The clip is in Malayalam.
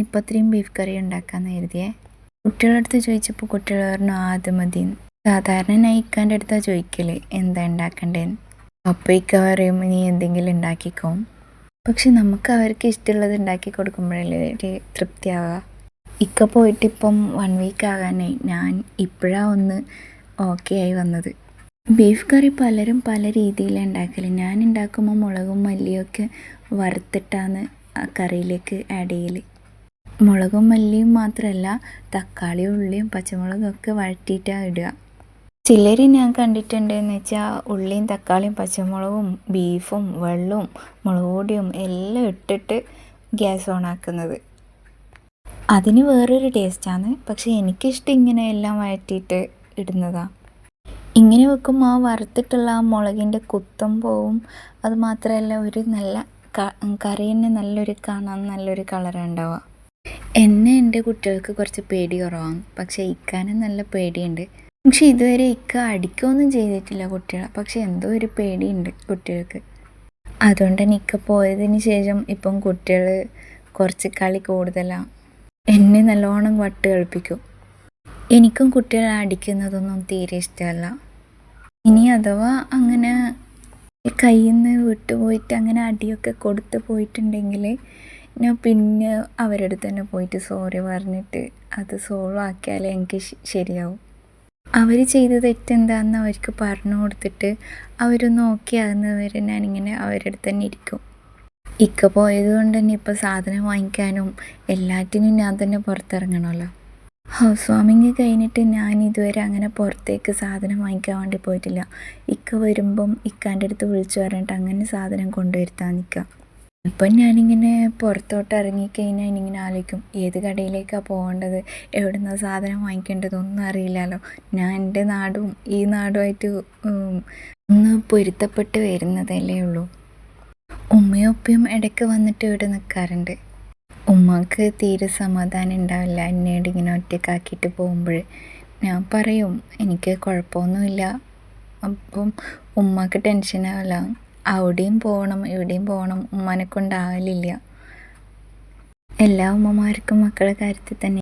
നെയ്പ്പത്തിരിയും ബീഫ് കറി ഉണ്ടാക്കാമെന്ന് കരുതിയേ. കുട്ടികളടുത്ത് ചോദിച്ചപ്പോൾ കുട്ടികൾ പറഞ്ഞു ആദ്യം മതി. സാധാരണ ഞാൻ ഇക്കാന്റെ അടുത്താണ് ചോദിക്കൽ എന്താ ഉണ്ടാക്കണ്ടേന്ന് അപ്പോൾ ഇക്ക പറയും നീ എന്തെങ്കിലും ഉണ്ടാക്കിക്കോ. പക്ഷെ നമുക്ക് അവർക്ക് ഇഷ്ടമുള്ളത് ഉണ്ടാക്കി കൊടുക്കുമ്പോഴല്ലേ ഒരു തൃപ്തിയാവുക. ഇക്ക പോയിട്ടിപ്പം വൺ വീക്ക് ആകാനായി. ഞാൻ ഇപ്പോഴാണ് ഒന്ന് ഓക്കെ ആയി വന്നത്. ബീഫ് കറി പലരും പല രീതിയിലാണ് ഉണ്ടാക്കൽ ഞാൻ ഉണ്ടാക്കുമ്പോൾ മുളകും മല്ലിയൊക്കെ വറുത്തിട്ടാണ് കറിയിലേക്ക് ആഡ് ചെയ്യൽ മുളകും മല്ലിയും മാത്രമല്ല തക്കാളിയും ഉള്ളിയും പച്ചമുളകും ഒക്കെ വഴറ്റിയിട്ടാണ് ഇടുക. ചിലർ ഞാൻ കണ്ടിട്ടുണ്ടെന്ന് വെച്ചാൽ ഉള്ളിയും തക്കാളിയും പച്ചമുളകും ബീഫും വെള്ളവും മുളക് പൊടിയും എല്ലാം ഇട്ടിട്ട് ഗ്യാസ് ഓൺ ആക്കുന്നത്. അതിന് വേറൊരു ടേസ്റ്റാണ് പക്ഷേ എനിക്കിഷ്ടം ഇങ്ങനെ എല്ലാം വഴറ്റിയിട്ട് ഇടുന്നതാണ് ഇങ്ങനെ വെക്കുമ്പോൾ ആ വറുത്തിട്ടുള്ള ആ മുളകിന്റെ കുത്തം പോവും. അതുമാത്രമല്ല ഒരു നല്ല കറി തന്നെ നല്ലൊരു കാണാൻ നല്ലൊരു കളറുണ്ടാവുക. എന്നെ എന്റെ കുട്ടികൾക്ക് കുറച്ച് പേടി കുറവാണ്. പക്ഷേ ഇക്കാനും നല്ല പേടിയുണ്ട്. പക്ഷെ ഇതുവരെ ഇക്ക അടിക്കുകയൊന്നും ചെയ്തിട്ടില്ല കുട്ടികളെ. പക്ഷെ എന്തോ ഒരു പേടിയുണ്ട് കുട്ടികൾക്ക്. അതുകൊണ്ട് തന്നെ ഇക്ക പോയതിന് ശേഷം ഇപ്പം കുട്ടികൾ കുറച്ച് കളി കൂടുതലാണ് എന്നെ നല്ലോണം വട്ട് കളിപ്പിക്കും. എനിക്കും കുട്ടികളെ അടിക്കുന്നതൊന്നും തീരെ ഇഷ്ടമല്ല. ഇനി അഥവാ അങ്ങനെ കയ്യിൽ നിന്ന് വിട്ടുപോയിട്ട് അങ്ങനെ അടിയൊക്കെ കൊടുത്തു പോയിട്ടുണ്ടെങ്കിൽ ഞാൻ പിന്നെ അവരുടെ അടുത്ത് തന്നെ പോയിട്ട് സോറി പറഞ്ഞിട്ട് അത് സോൾവ് ആക്കിയാലേ എനിക്ക് ശരിയാവും. അവർ ചെയ്ത തെറ്റെന്താണെന്ന് അവർക്ക് പറഞ്ഞു കൊടുത്തിട്ട് അവരൊന്ന് ഓക്കെ ആകുന്നവരെ ഞാനിങ്ങനെ അവരുടെ അടുത്ത് തന്നെ ഇരിക്കും. ഇക്ക പോയത് കൊണ്ട് തന്നെ ഇപ്പോൾ സാധനം വാങ്ങിക്കാനും എല്ലാറ്റിനും ഞാൻ തന്നെ പുറത്തിറങ്ങണമല്ലോ ഹൗസ് വാമിങ് കഴിഞ്ഞിട്ട് ഞാൻ ഇതുവരെ അങ്ങനെ പുറത്തേക്ക് സാധനം വാങ്ങിക്കാൻ വേണ്ടി പോയിട്ടില്ല. ഇക്ക വരുമ്പം ഇക്കാന്റെ അടുത്ത് വിളിച്ചു പറഞ്ഞിട്ട് അങ്ങനെ സാധനം കൊണ്ടുവരുത്താൻ നിൽക്കാം ഇപ്പം ഞാനിങ്ങനെ പുറത്തോട്ട് ഇറങ്ങിക്കഴിഞ്ഞാൽ ഇങ്ങനെ ആലോചിക്കും ഏത് കടയിലേക്കാണ് പോകേണ്ടത്? എവിടെ സാധനം വാങ്ങിക്കേണ്ടതൊന്നും അറിയില്ലല്ലോ. ഞാൻ എന്റെ നാടും ഈ നാടുമായിട്ട് ഒന്ന് പൊരുത്തപ്പെട്ട് വരുന്നതല്ലേ ഉള്ളൂ. ഉമ്മയും ഉപ്പയും ഇടയ്ക്ക് വന്നിട്ട് ഇവിടെ നിൽക്കാറുണ്ട് ഉമ്മക്ക് തീരെ സമാധാനം ഉണ്ടാവില്ല. എന്നോട് ഇങ്ങനെ ഒറ്റക്കാക്കിയിട്ട് പോകുമ്പോൾ ഞാൻ പറയും എനിക്ക് കുഴപ്പമൊന്നുമില്ല. അപ്പം ഉമ്മക്ക് ടെൻഷനാവില്ല അവിടെയും പോകണം ഇവിടെയും പോകണം. ഉമ്മാനെ കൊണ്ടാവലില്ല എല്ലാ ഉമ്മമാർക്കും മക്കളുടെ കാര്യത്തിൽ തന്നെ